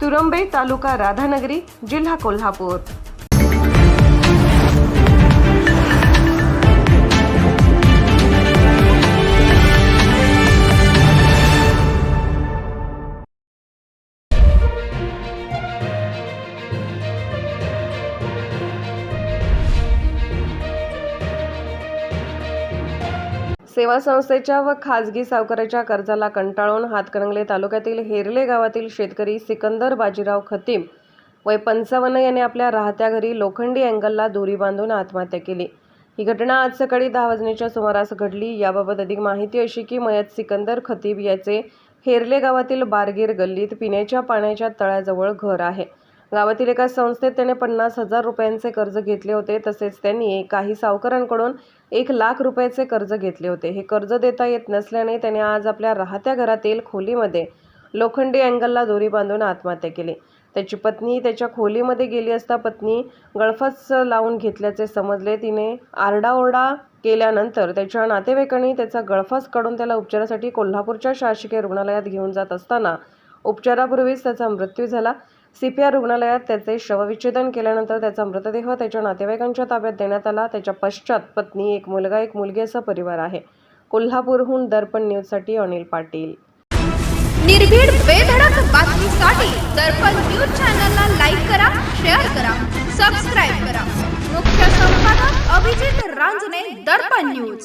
तुरंबे तालुका राधानगरी जिल्हा कोल्हापूर. सेवा संस्थेच्या व खाजगी सावकाराच्या कर्जाला कंटाळून हातकणंगले तालुक्यातील हेरले गावातील शेतकरी सिकंदर बाजीराव खतीम वय पंचावन्न याने आपल्या राहत्या घरी लोखंडी अँगलला दोरी बांधून आत्महत्या केली. ही घटना आज सकाळी दहा वाजण्याच्या सुमारास घडली. याबाबत अधिक माहिती अशी की मयत सिकंदर खतीब याचे हेरले गावातील बारगीर गल्लीत पिण्याच्या पाण्याच्या तळ्याजवळ घर आहे. गावातील एका संस्थेत त्याने पन्नास हजार रुपयांचे कर्ज घेतले होते. तसेच त्यांनी काही सावकारांकडून एक लाख रुपयाचे कर्ज घेतले होते. हे कर्ज देता येत नसल्याने त्याने आज आपल्या राहत्या घरातील खोलीमध्ये लोखंडी अँगलला दोरी बांधून आत्महत्या केली. त्याची पत्नी त्याच्या खोलीमध्ये गेली असता पत्नी गळफास लावून घेतल्याचे समजले. तिने आरडाओरडा केल्यानंतर त्याच्या नातेवाईकांनी त्याचा गळफास काढून त्याला उपचारासाठी कोल्हापूरच्या शासकीय रुग्णालयात घेऊन जात असताना उपचारापूर्वीच त्याचा मृत्यू झाला. सीपीआर रुग्णालयात त्याचे शवविच्छेदन केल्यानंतर त्याचा मृतदेह त्याच्या नातेवाईकांच्या ताब्यात देण्यात आला. त्याच्या पश्चात पत्नी एक मुलगा एक मुलगी असा परिवार आहे. कोल्हापूरहून दर्पण न्यूजसाठी अनिल पाटील. निर्भीड बेधडक बातमीसाठी दर्पण न्यूज चॅनलला लाईक करा शेअर करा सबस्क्राईब करा. मुख्य संपादक अभिजित रांजणे दर्पण न्यूज.